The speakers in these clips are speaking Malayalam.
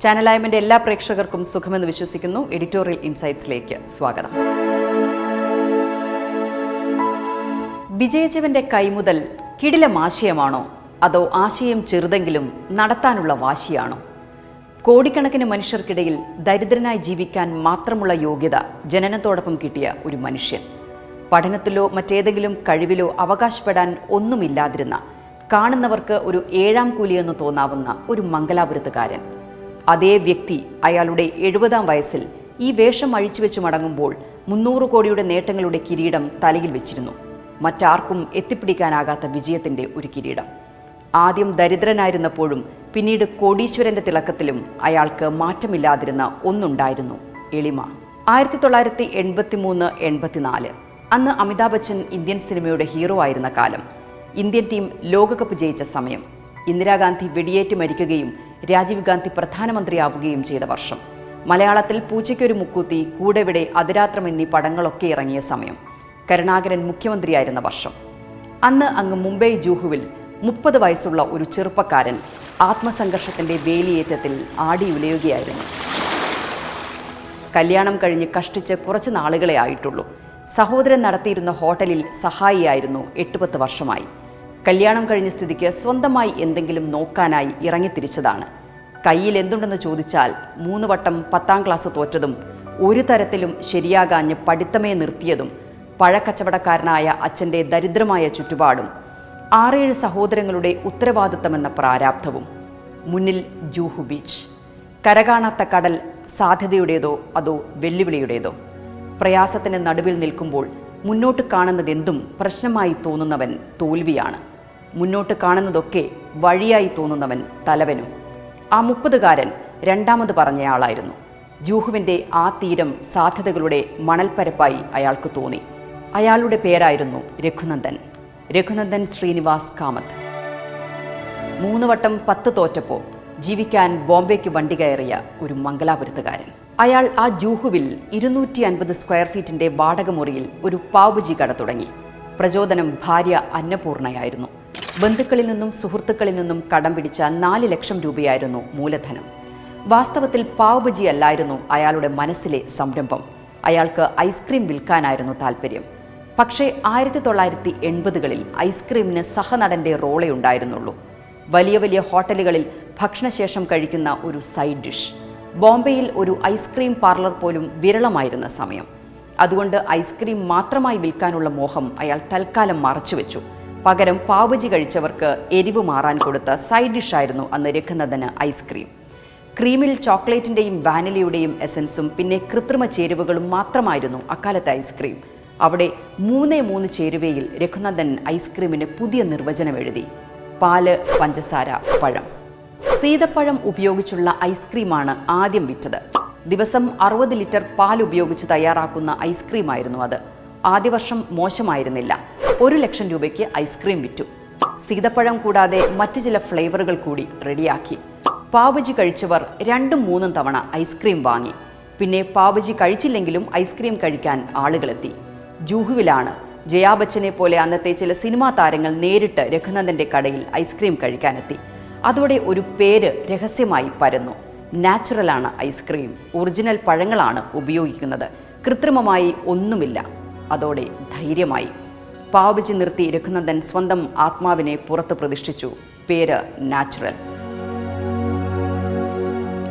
ചാനലായ്മന്റെ എല്ലാ പ്രേക്ഷകർക്കും സുഖമെന്ന് വിശ്വസിക്കുന്നു. എഡിറ്റോറിയൽ ഇൻസൈറ്റ്സിലേക്ക് സ്വാഗതം. വിജയിച്ചവന്റെ കൈമുതൽ കിടിലം ആശയമാണോ? അതോ ആശയം ചെറുതെങ്കിലും നടത്താനുള്ള വാശിയാണോ? കോടിക്കണക്കിന് മനുഷ്യർക്കിടയിൽ ദരിദ്രനായി ജീവിക്കാൻ മാത്രമുള്ള യോഗ്യത ജനനത്തോടൊപ്പം കിട്ടിയ ഒരു മനുഷ്യൻ. പഠനത്തിലോ മറ്റേതെങ്കിലും കഴിവിലോ അവകാശപ്പെടാൻ ഒന്നുമില്ലാതിരുന്ന കാണുന്നവർക്ക് ഒരു ഏഴാം കൂലിയെന്ന് തോന്നാവുന്ന ഒരു മംഗലാപുരത്തുകാരൻ. അതേ വ്യക്തി അയാളുടെ എഴുപതാം വയസ്സിൽ ഈ വേഷം അഴിച്ചു വെച്ച് മടങ്ങുമ്പോൾ മുന്നൂറ് കോടിയുടെ നേട്ടങ്ങളുടെ കിരീടം തലയിൽ വെച്ചിരുന്നു. മറ്റാർക്കും എത്തിപ്പിടിക്കാനാകാത്ത വിജയത്തിന്റെ ഒരു കിരീടം. ആദ്യം ദരിദ്രനായിരുന്നപ്പോഴും പിന്നീട് കോടീശ്വരന്റെ തിളക്കത്തിലും അയാൾക്ക് മാറ്റമില്ലാതിരുന്ന ഒന്നുണ്ടായിരുന്നു എളിമ. ആയിരത്തി തൊള്ളായിരത്തി എൺപത്തി മൂന്ന് എൺപത്തിനാല്. അന്ന് അമിതാഭ് ബച്ചൻ ഇന്ത്യൻ സിനിമയുടെ ഹീറോ ആയിരുന്ന കാലം. ഇന്ത്യൻ ടീം ലോകകപ്പ് ജയിച്ച സമയം. ഇന്ദിരാഗാന്ധി വെടിയേറ്റ് മരിക്കുകയും രാജീവ് ഗാന്ധി പ്രധാനമന്ത്രിയാവുകയും ചെയ്ത വർഷം. മലയാളത്തിൽ പൂച്ചയ്ക്കൊരു മുക്കൂത്തി കൂടെവിടെ അതിരാത്രം എന്നീ പടങ്ങളൊക്കെ ഇറങ്ങിയ സമയം. കരുണാകരൻ മുഖ്യമന്ത്രിയായിരുന്ന വർഷം. അന്ന് അങ്ങ് മുംബൈ ജൂഹുവിൽ മുപ്പത് വയസ്സുള്ള ഒരു ചെറുപ്പക്കാരൻ ആത്മസംഘർഷത്തിന്റെ വേലിയേറ്റത്തിൽ ആടിയുലയുകയായിരുന്നു കല്യാണം കഴിഞ്ഞ് കഷ്ടിച്ച് കുറച്ച് നാളുകളെ ആയിട്ടുള്ളൂ. സഹോദരൻ നടത്തിയിരുന്ന ഹോട്ടലിൽ സഹായിയായിരുന്നു എട്ടുപത്ത് വർഷമായി. കല്യാണം കഴിഞ്ഞ സ്ഥിതിക്ക് സ്വന്തമായി എന്തെങ്കിലും നോക്കാനായി ഇറങ്ങിത്തിരിച്ചതാണ്. കയ്യിൽ എന്തുണ്ടെന്ന് ചോദിച്ചാൽ മൂന്ന് വട്ടം പത്താം ക്ലാസ് തോറ്റതും ഒരു തരത്തിലും ശരിയാകാഞ്ഞ് പഠിത്തമേ നിർത്തിയതും പഴക്കച്ചവടക്കാരനായ അച്ഛന്റെ ദരിദ്രമായ ചുറ്റുപാടും ആറേഴ് സഹോദരങ്ങളുടെ ഉത്തരവാദിത്തമെന്ന പ്രാരാബ്ധവും. മുന്നിൽ ജൂഹു ബീച്ച്. കരകാണാത്ത കടൽ സാധ്യതയുടേതോ അതോ വെല്ലുവിളിയുടേതോ? പ്രയാസത്തിന് നടുവിൽ നിൽക്കുമ്പോൾ മുന്നോട്ട് കാണുന്നതെന്തും പ്രശ്നമായി തോന്നുന്നവൻ തോൽവിയാണ്. മുന്നോട്ട് കാണുന്നതൊക്കെ വഴിയായി തോന്നുന്നവൻ തലവനും. ആ മുപ്പതുകാരൻ രണ്ടാമത് പറഞ്ഞയാളായിരുന്നു. ജൂഹുവിന്റെ ആ തീരം സാധ്യതകളുടെ മണൽപ്പരപ്പായി അയാൾക്ക് തോന്നി. അയാളുടെ പേരായിരുന്നു രഘുനന്ദൻ. രഘുനന്ദൻ ശ്രീനിവാസ് കാമത്ത്. മൂന്ന് വട്ടം പത്ത് തോറ്റപ്പോൾ ജീവിക്കാൻ ബോംബെക്ക് വണ്ടി കയറിയ ഒരു മംഗലാപുരത്തുകാരൻ. അയാൾ ആ ജൂഹുവിൽ ഇരുന്നൂറ്റി അൻപത് സ്ക്വയർ ഫീറ്റിന്റെ വാടക മുറിയിൽ ഒരു പാവുജി കട തുടങ്ങി. പ്രചോദനം ഭാര്യ അന്നപൂർണയായിരുന്നു. ബന്ധുക്കളിൽ നിന്നും സുഹൃത്തുക്കളിൽ നിന്നും കടം പിടിച്ച നാല് ലക്ഷം രൂപയായിരുന്നു മൂലധനം. വാസ്തവത്തിൽ പാവുബജി അല്ലായിരുന്നു അയാളുടെ മനസ്സിലെ സംരംഭം. അയാൾക്ക് ഐസ്ക്രീം വിൽക്കാനായിരുന്നു താല്പര്യം പക്ഷേ ആയിരത്തി തൊള്ളായിരത്തി എൺപതുകളിൽ ഐസ്ക്രീമിന് സഹനടന്റെ റോളേ ഉണ്ടായിരുന്നുള്ളൂ. വലിയ വലിയ ഹോട്ടലുകളിൽ ഭക്ഷണശേഷം കഴിക്കുന്ന ഒരു സൈഡ് ഡിഷ്. ബോംബെയിൽ ഒരു ഐസ്ക്രീം പാർലർ പോലും വിരളമായിരുന്ന സമയം. അതുകൊണ്ട് ഐസ്ക്രീം മാത്രമായി വിൽക്കാനുള്ള മോഹം അയാൾ തൽക്കാലം മറച്ചുവെച്ചു. പകരം പാവജി കഴിച്ചവർക്ക് എരിവ് മാറാൻ കൊടുത്ത സൈഡ് ഡിഷായിരുന്നു അന്ന് രഘുനന്ദന് ഐസ്ക്രീം ക്രീമിൽ ചോക്ലേറ്റിന്റെയും വാനിലയുടെയും എസൻസും പിന്നെ കൃത്രിമ ചേരുവകളും മാത്രമായിരുന്നു അക്കാലത്തെ ഐസ്ക്രീം അവിടെ മൂന്നേ മൂന്ന് ചേരുവയിൽ രഘുനന്ദൻ ഐസ്ക്രീമിന് പുതിയ നിർവചനം എഴുതി. പാൽ പഞ്ചസാര പഴം. സീതപ്പഴം ഉപയോഗിച്ചുള്ള ഐസ്ക്രീമാണ് ആദ്യം വിറ്റത്. ദിവസം അറുപത് ലിറ്റർ പാൽ ഉപയോഗിച്ച് തയ്യാറാക്കുന്ന ഐസ്ക്രീമായിരുന്നു അത്. ആദ്യ വർഷം മോശമായിരുന്നില്ല. ഒരു ലക്ഷം രൂപയ്ക്ക് ഐസ്ക്രീം വിറ്റു. സീതപ്പഴം കൂടാതെ മറ്റു ചില ഫ്ലേവറുകൾ കൂടി റെഡിയാക്കി. പാവജി കഴിച്ചവർ രണ്ടും മൂന്നും തവണ ഐസ്ക്രീം വാങ്ങി. പിന്നെ പാവജി കഴിച്ചില്ലെങ്കിലും ഐസ്ക്രീം കഴിക്കാൻ ആളുകളെത്തി. ജൂഹുവിലാണ് ജയാ ബച്ചനെ പോലെ അന്നത്തെ ചില സിനിമാ താരങ്ങൾ നേരിട്ട് രഘുനന്ദന്റെ കടയിൽ ഐസ്ക്രീം കഴിക്കാനെത്തി. അതോടെ ഒരു പേര് രഹസ്യമായി പരന്നു. നാച്ചുറലാണ് ഐസ്ക്രീം. ഒറിജിനൽ പഴങ്ങളാണ് ഉപയോഗിക്കുന്നത്. കൃത്രിമമായി ഒന്നുമില്ല. അതോടെ ധൈര്യമായി. പാവബിച്ച് നിർത്തി രഘുനന്ദൻ സ്വന്തം ആത്മാവിനെ പുറത്ത് പ്രതിഷ്ഠിച്ചു. പേര് നാച്ചുറൽ.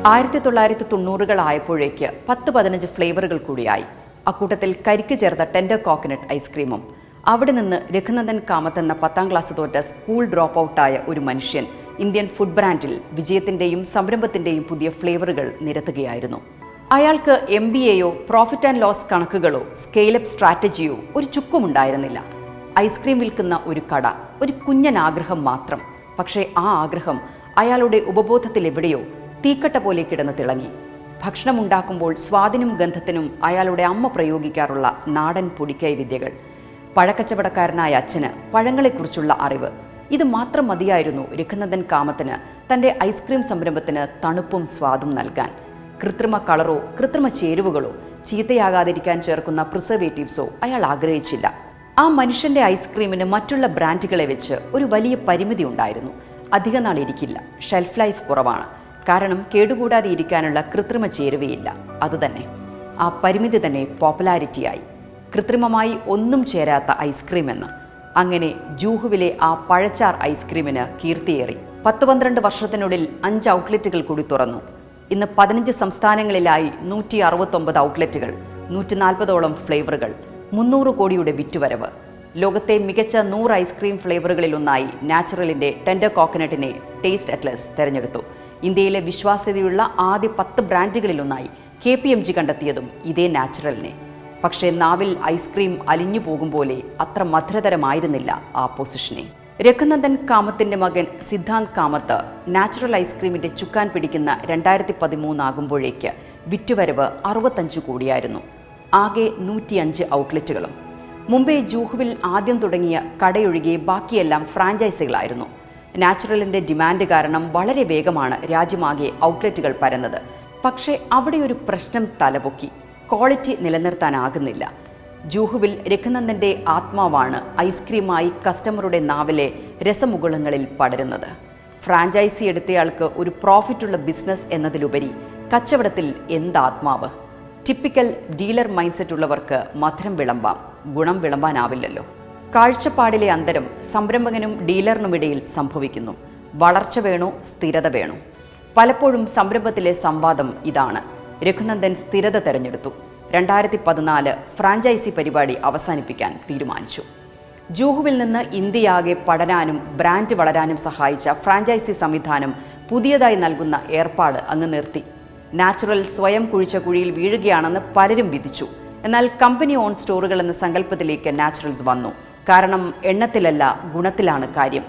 ആയിരത്തി തൊള്ളായിരത്തി തൊണ്ണൂറുകളായപ്പോഴേക്ക് പത്ത് പതിനഞ്ച് ഫ്ലേവറുകൾ കൂടിയായി. അക്കൂട്ടത്തിൽ കരിക്ക് ചേർത്ത ടെൻഡർ കോക്കനട്ട് ഐസ്ക്രീമും അവിടെ നിന്ന് രഘുനന്ദൻ കാമത്ത് എന്ന പത്താം ക്ലാസ് തോറ്റ സ്കൂൾ ഡ്രോപ്പ് ഔട്ടായ ഒരു മനുഷ്യൻ ഇന്ത്യൻ ഫുഡ് ബ്രാൻഡിൽ വിജയത്തിന്റെയും സംരംഭത്തിന്റെയും പുതിയ ഫ്ലേവറുകൾ നിരത്തുകയായിരുന്നു. അയാൾക്ക് എം ബി എയോ പ്രോഫിറ്റ് ആൻഡ് ലോസ് കണക്കുകളോ സ്കെയിലപ്പ് സ്ട്രാറ്റജിയോ ഒരു ചുക്കുമുണ്ടായിരുന്നില്ല. ഐസ്ക്രീം വിൽക്കുന്ന ഒരു കട ഒരു കുഞ്ഞൻ ആഗ്രഹം മാത്രം. പക്ഷേ ആ ആഗ്രഹം അയാളുടെ ഉപബോധത്തിൽ എവിടെയോ തീക്കട്ട പോലെ കിടന്ന് തിളങ്ങി. ഭക്ഷണമുണ്ടാക്കുമ്പോൾ സ്വാദിനും ഗന്ധത്തിനും അയാളുടെ അമ്മ പ്രയോഗിക്കാറുള്ള നാടൻ പൊടിക്കൈ വിദ്യകൾ. പഴക്കച്ചവടക്കാരനായ അച്ഛന് പഴങ്ങളെക്കുറിച്ചുള്ള അറിവ്. ഇത് മാത്രം മതിയായിരുന്നു രഘുനന്ദൻ കാമത്തിന് തന്റെ ഐസ്ക്രീം സംരംഭത്തിന് തണുപ്പും സ്വാദും നൽകാൻ. കൃത്രിമ കളറോ കൃത്രിമ ചേരുവകളോ ചീത്തയാകാതിരിക്കാൻ ചേർക്കുന്ന പ്രിസർവേറ്റീവ്സോ അയാൾ ആഗ്രഹിച്ചില്ല. ആ മനുഷ്യന്റെ ഐസ്ക്രീമിന് മറ്റുള്ള ബ്രാൻഡുകളെ വെച്ച് ഒരു വലിയ പരിമിതി ഉണ്ടായിരുന്നു. അധിക നാൾ ഇരിക്കില്ല. ഷെൽഫ് ലൈഫ് കുറവാണ്. കാരണം കേടുകൂടാതെ ഇരിക്കാനുള്ള കൃത്രിമ ചേരുവയില്ല. അതുതന്നെ. ആ പരിമിതി തന്നെ പോപ്പുലാരിറ്റിയായി. കൃത്രിമമായി ഒന്നും ചേരാത്ത ഐസ്ക്രീം എന്ന്. അങ്ങനെ ജൂഹുവിലെ ആ പഴച്ചാർ ഐസ്ക്രീമിന് കീർത്തിയേറി. പത്ത് പന്ത്രണ്ട് വർഷത്തിനുള്ളിൽ അഞ്ച് ഔട്ട്ലെറ്റുകൾ കൂടി തുറന്നു. ഇന്ന് പതിനഞ്ച് സംസ്ഥാനങ്ങളിലായി നൂറ്റി അറുപത്തൊമ്പത് ഔട്ട്ലെറ്റുകൾ നൂറ്റി നാൽപ്പതോളം ഫ്ലേവറുകൾ മുന്നൂറ് കോടിയുടെ വിറ്റുവരവ്. ലോകത്തെ മികച്ച നൂറ് ഐസ്ക്രീം ഫ്ലേവറുകളിലൊന്നായി നാച്ചുറലിന്റെ ടെൻഡർ കോക്കനട്ടിനെ ടേസ്റ്റ് അറ്റ്ലസ് തെരഞ്ഞെടുത്തു. ഇന്ത്യയിലെ വിശ്വാസ്യതയുള്ള ആദ്യ പത്ത് ബ്രാൻഡുകളിലൊന്നായി കെ പി എം ജി കണ്ടെത്തിയതും ഇതേ നാച്ചുറലിനെ. പക്ഷേ നാവിൽ ഐസ്ക്രീം അലിഞ്ഞു പോകും പോലെ അത്ര മധുരതരമായിരുന്നില്ല ആ പൊസിഷനെ. രഘുനന്ദൻ കാമത്തിന്റെ മകൻ സിദ്ധാന്ത് കാമത്ത് നാച്ചുറൽ ഐസ്ക്രീമിന്റെ ചുക്കാൻ പിടിക്കുന്ന രണ്ടായിരത്തി പതിമൂന്നാകുമ്പോഴേക്ക് വിറ്റുവരവ് അറുപത്തഞ്ച് കോടിയായിരുന്നു. ആകെ നൂറ്റിയഞ്ച് ഔട്ട്ലെറ്റുകളും. മുംബൈ ജൂഹുവിൽ ആദ്യം തുടങ്ങിയ കടയൊഴികെ ബാക്കിയെല്ലാം ഫ്രാഞ്ചൈസികളായിരുന്നു. നാച്ചുറലിന്റെ ഡിമാൻഡ് കാരണം വളരെ വേഗമാണ് രാജ്യമാകെ ഔട്ട്ലെറ്റുകൾ പരന്നത്. പക്ഷേ അവിടെ ഒരു പ്രശ്നം തലപൊക്കി. ക്വാളിറ്റി നിലനിർത്താനാകുന്നില്ല. ജൂഹുവിൽ രഘുനന്ദന്റെ ആത്മാവാണ് ഐസ്ക്രീമായി കസ്റ്റമറുടെ നാവിലെ രസമുകുളങ്ങളിൽ പടരുന്നത്. ഫ്രാഞ്ചൈസി എടുത്തയാൾക്ക് ഒരു പ്രോഫിറ്റുള്ള ബിസിനസ് എന്നതിലുപരി കച്ചവടത്തിൽ എന്താത്മാവ്? ടിപ്പിക്കൽ ഡീലർ മൈൻഡ് സെറ്റ് ഉള്ളവർക്ക് മധുരം വിളമ്പാം ഗുണം വിളമ്പാനാവില്ലല്ലോ. കാഴ്ചപ്പാടിലെ അന്തരം സംരംഭകനും ഡീലറിനുമിടയിൽ സംഭവിക്കുന്നു. വളർച്ച വേണോ സ്ഥിരത വേണോ. പലപ്പോഴും സംരംഭത്തിലെ സംവാദം ഇതാണ്. രഘുനന്ദൻ സ്ഥിരത തെരഞ്ഞെടുത്തു. രണ്ടായിരത്തി പതിനാല് ഫ്രാഞ്ചൈസി പരിപാടി അവസാനിപ്പിക്കാൻ തീരുമാനിച്ചു. ജൂഹുവിൽ നിന്ന് ഇന്ത്യയാകെ പഠനാനും ബ്രാൻഡ് വളരാനും സഹായിച്ച ഫ്രാഞ്ചൈസി സംവിധാനം പുതിയതായി നൽകുന്ന ഏർപ്പാട് അങ്ങ് നിർത്തി. നാച്ചുറൽ സ്വയം കുഴിച്ച കുഴിയിൽ വീഴുകയാണെന്ന് പലരും വിധിച്ചു. എന്നാൽ കമ്പനി ഓൺ സ്റ്റോറുകൾ എന്ന സങ്കല്പത്തിലേക്ക് നാച്ചുറൽസ് വന്നു. കാരണം എണ്ണത്തിലല്ല ഗുണത്തിലാണ് കാര്യം.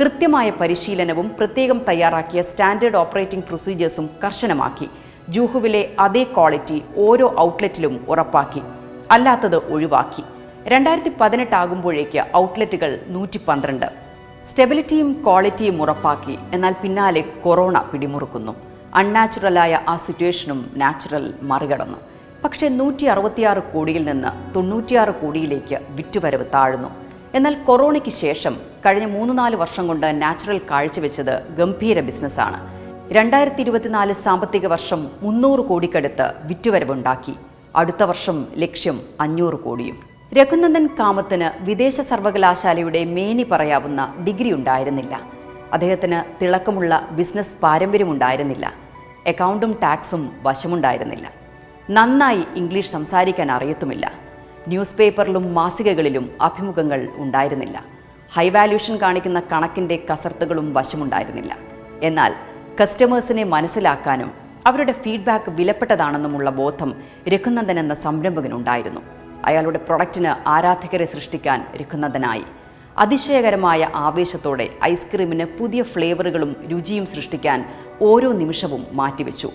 കൃത്യമായ പരിശീലനവും പ്രത്യേകം തയ്യാറാക്കിയ സ്റ്റാൻഡേർഡ് ഓപ്പറേറ്റിംഗ് പ്രൊസീജിയേഴ്സും കർശനമാക്കി. ജൂഹുവിലെ അതേ ക്വാളിറ്റി ഓരോ ഔട്ട്ലെറ്റിലും ഉറപ്പാക്കി. അല്ലാത്തത് ഒഴിവാക്കി. രണ്ടായിരത്തി പതിനെട്ട് ആകുമ്പോഴേക്ക് ഔട്ട്ലെറ്റുകൾ നൂറ്റി പന്ത്രണ്ട് സ്റ്റെബിലിറ്റിയും ക്വാളിറ്റിയും ഉറപ്പാക്കി. എന്നാൽ പിന്നാലെ കൊറോണ പിടിമുറുക്കുന്നു. അൺനാച്ചുറലായ ആ സിറ്റുവേഷനും നാച്ചുറൽ മറികടന്നു. പക്ഷേ നൂറ്റി അറുപത്തിയാറ് കോടിയിൽ നിന്ന് തൊണ്ണൂറ്റിയാറ് കോടിയിലേക്ക് വിറ്റുവരവ് താഴ്ന്നു. എന്നാൽ കൊറോണയ്ക്ക് ശേഷം കഴിഞ്ഞ മൂന്ന് നാല് വർഷം കൊണ്ട് നാച്ചുറൽ കാഴ്ചവെച്ചത് ഗംഭീര ബിസിനസ്സാണ്. രണ്ടായിരത്തി ഇരുപത്തിനാല് സാമ്പത്തിക വർഷം മുന്നൂറ് കോടിക്കടുത്ത് വിറ്റുവരവുണ്ടാക്കി. അടുത്ത വർഷം ലക്ഷ്യം അഞ്ഞൂറ് കോടിയും. രഘുനന്ദൻ കാമത്തിന് വിദേശ സർവകലാശാലയുടെ മേനി പറയാവുന്ന ഡിഗ്രി ഉണ്ടായിരുന്നില്ല. അദ്ദേഹത്തിന് തിളക്കമുള്ള ബിസിനസ് പാരമ്പര്യമുണ്ടായിരുന്നില്ല. അക്കൗണ്ടും ടാക്സും വശമുണ്ടായിരുന്നില്ല. നന്നായി ഇംഗ്ലീഷ് സംസാരിക്കാൻ അറിയത്തുമില്ല. ന്യൂസ് പേപ്പറിലും മാസികകളിലും അഭിമുഖങ്ങൾ ഉണ്ടായിരുന്നില്ല. ഹൈ വാല്യൂഷൻ കാണിക്കുന്ന കണക്കിന്റെ കസർത്തുകളും വശമുണ്ടായിരുന്നില്ല. എന്നാൽ കസ്റ്റമേഴ്സിനെ മനസ്സിലാക്കാനും അവരുടെ ഫീഡ്ബാക്ക് വിലപ്പെട്ടതാണെന്നുമുള്ള ബോധം രഘുനന്ദൻ എന്ന സംരംഭകനുണ്ടായിരുന്നു. അയാളുടെ പ്രൊഡക്റ്റിന് ആരാധകരെ സൃഷ്ടിക്കാൻ രഘുനന്ദനായി. അതിശയകരമായ ആവേശത്തോടെ ഐസ്ക്രീമിന് പുതിയ ഫ്ലേവറുകളും രുചിയും സൃഷ്ടിക്കാൻ ഓരോ നിമിഷവും മാറ്റിവെച്ചു.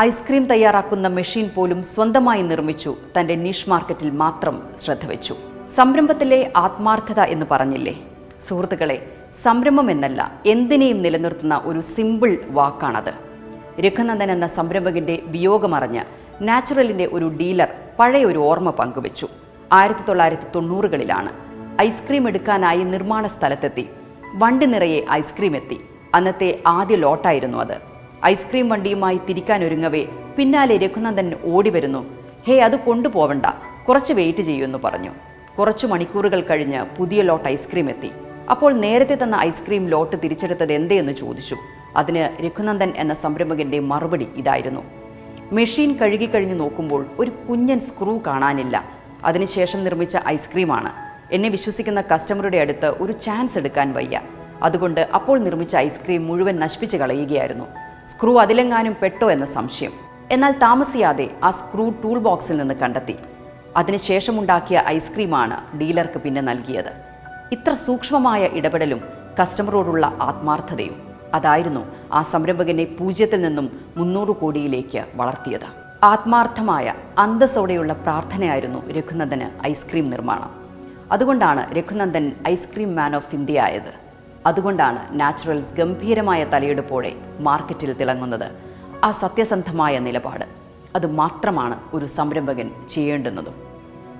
ഐസ്ക്രീം തയ്യാറാക്കുന്ന മെഷീൻ പോലും സ്വന്തമായി നിർമ്മിച്ചു. തന്റെ നിഷ് മാർക്കറ്റിൽ മാത്രം ശ്രദ്ധ വെച്ചു സംരംഭത്തിലെ ആത്മാർത്ഥത എന്ന് പറഞ്ഞില്ലേ? സുഹൃത്തുക്കളെ സംരംഭം എന്നല്ല എന്തിനേയും നിലനിർത്തുന്ന ഒരു സിമ്പിൾ വാക്കാണത്. രഘുനന്ദൻ എന്ന സംരംഭകന്റെ വിയോഗമറിഞ്ഞ് നാച്ചുറലിന്റെ ഒരു ഡീലർ പഴയ ഒരു ഓർമ്മ പങ്കുവച്ചു. ആയിരത്തി തൊള്ളായിരത്തി തൊണ്ണൂറുകളിലാണ് ഐസ്ക്രീം എടുക്കാനായി നിർമ്മാണ സ്ഥലത്തെത്തി. വണ്ടി നിറയെ ഐസ്ക്രീം എത്തി. അന്നത്തെ ആദ്യ ലോട്ടായിരുന്നു അത്. ഐസ്ക്രീം വണ്ടിയുമായി തിരിക്കാൻ ഒരുങ്ങവേ പിന്നാലെ രഘുനന്ദൻ ഓടി വരുന്നു ഹേ അത് കൊണ്ടുപോവണ്ട. കുറച്ച് വെയിറ്റ് ചെയ്യുമെന്ന് പറഞ്ഞു. കുറച്ചു മണിക്കൂറുകൾ കഴിഞ്ഞ് പുതിയ ലോട്ട് ഐസ്ക്രീം എത്തി. അപ്പോൾ നേരത്തെ തന്ന ഐസ്ക്രീം ലോട്ട് തിരിച്ചെടുത്തത് എന്തേന്ന് ചോദിച്ചു. അതിന് രഘുനന്ദൻ എന്ന സംരംഭകന്റെ മറുപടി ഇതായിരുന്നു. മെഷീൻ കഴുകി കഴിഞ്ഞു നോക്കുമ്പോൾ ഒരു കുഞ്ഞൻ സ്ക്രൂ കാണാനില്ല. അതിനുശേഷം നിർമ്മിച്ച ഐസ്ക്രീമാണ്. എന്നെ വിശ്വസിക്കുന്ന കസ്റ്റമറുടെ അടുത്ത് ഒരു ചാൻസ് എടുക്കാൻ വയ്യ. അതുകൊണ്ട് അപ്പോൾ നിർമ്മിച്ച ഐസ്ക്രീം മുഴുവൻ നശിപ്പിച്ച് കളയുകയായിരുന്നു. സ്ക്രൂ അതിലെങ്ങാനും പെട്ടോ എന്ന സംശയം. എന്നാൽ താമസിയാതെ ആ സ്ക്രൂ ടൂൾ ബോക്സിൽ നിന്ന് കണ്ടെത്തി. അതിനുശേഷമുണ്ടാക്കിയ ഐസ്ക്രീമാണ് ഡീലർക്ക് പിന്നെ നൽകിയത്. ഇത്ര സൂക്ഷ്മമായ ഇടപെടലും കസ്റ്റമറോടുള്ള ആത്മാർത്ഥതയും അതായിരുന്നു ആ സംരംഭകനെ പൂജ്യത്തിൽ നിന്നും മുന്നൂറ് കോടിയിലേക്ക് വളർത്തിയത്. ആത്മാർത്ഥമായ അന്തസ്സോടെയുള്ള പ്രാർത്ഥനയായിരുന്നു രഘുനന്ദന് ഐസ്ക്രീം നിർമ്മാണം. അതുകൊണ്ടാണ് Raghunandan ice cream man of India ആയത്. അതുകൊണ്ടാണ് നാച്ചുറൽസ് ഗംഭീരമായ തലയെടുപ്പോടെ മാർക്കറ്റിൽ തിളങ്ങുന്നത്. ആ സത്യസന്ധമായ നിലപാട്. അത് മാത്രമാണ് ഒരു സംരംഭകൻ ചെയ്യേണ്ടുന്നതും.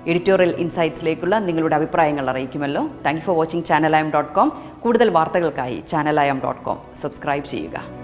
എഡിറ്റോറിയൽ ഇൻസൈറ്റ്സിലേക്കുള്ള നിങ്ങളുടെ അഭിപ്രായങ്ങൾ അറിയിക്കുമല്ലോ. Thank for watching Channeliam dot com. കൂടുതൽ വാർത്തകൾക്കായി ചാനലായം ഡോട്ട് കോം. സബ്സ്ക്രൈബ് ചെയ്യുക.